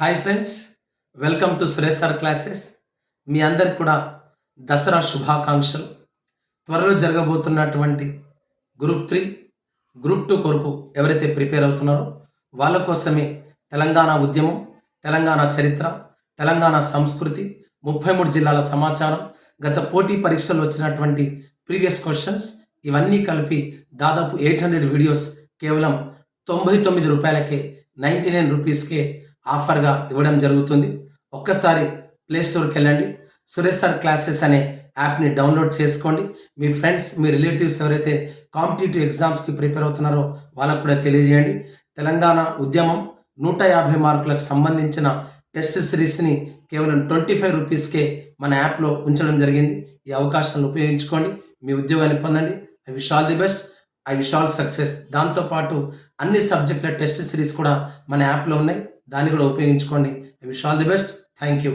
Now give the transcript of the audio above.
Hi friends welcome to Suresh sir classes మీ అందరికి కూడా దసరా శుభాకాంక్షలు. త్వరలో జరగబోతున్నటువంటి గ్రూప్ త్రీ గ్రూప్ టూ కొరకు ఎవరైతే ప్రిపేర్ అవుతున్నారో వాళ్ళ కోసమే తెలంగాణ ఉద్యమం తెలంగాణ చరిత్ర తెలంగాణ సంస్కృతి ముప్పై మూడు జిల్లాల సమాచారం గత పోటీ పరీక్షల్లో వచ్చినటువంటి ప్రీవియస్ క్వశ్చన్స్ ఇవన్నీ కలిపి దాదాపు ఎయిట్ హండ్రెడ్ వీడియోస్ కేవలం తొంభై తొమ్మిది రూపాయలకే నైంటీ నైన్ రూపీస్కే ఆఫర్గా ఇవ్వడం జరుగుతుంది. ఒక్కసారి ప్లేస్టోర్కి వెళ్ళండి సురేష్ సార్ క్లాసెస్ అనే యాప్ని డౌన్లోడ్ చేసుకోండి. మీ ఫ్రెండ్స్ మీ రిలేటివ్స్ ఎవరైతే కాంపిటేటివ్ ఎగ్జామ్స్కి ప్రిపేర్ అవుతున్నారో వాళ్ళకు కూడా తెలియజేయండి. తెలంగాణ ఉద్యమం నూట యాభై మార్కులకు సంబంధించిన టెస్ట్ సిరీస్ని కేవలం ట్వంటీ ఫైవ్ రూపీస్కే మన యాప్లో ఉంచడం జరిగింది. ఈ అవకాశాలను ఉపయోగించుకోండి. మీ ఉద్యోగాన్ని పొందండి. I wish all the best. I wish all success. దాంతోపాటు అన్ని సబ్జెక్టుల టెస్ట్ సిరీస్ కూడా మన యాప్లో ఉన్నాయి. దాన్ని కూడా ఉపయోగించుకోండి. I wish all the best. Thank you.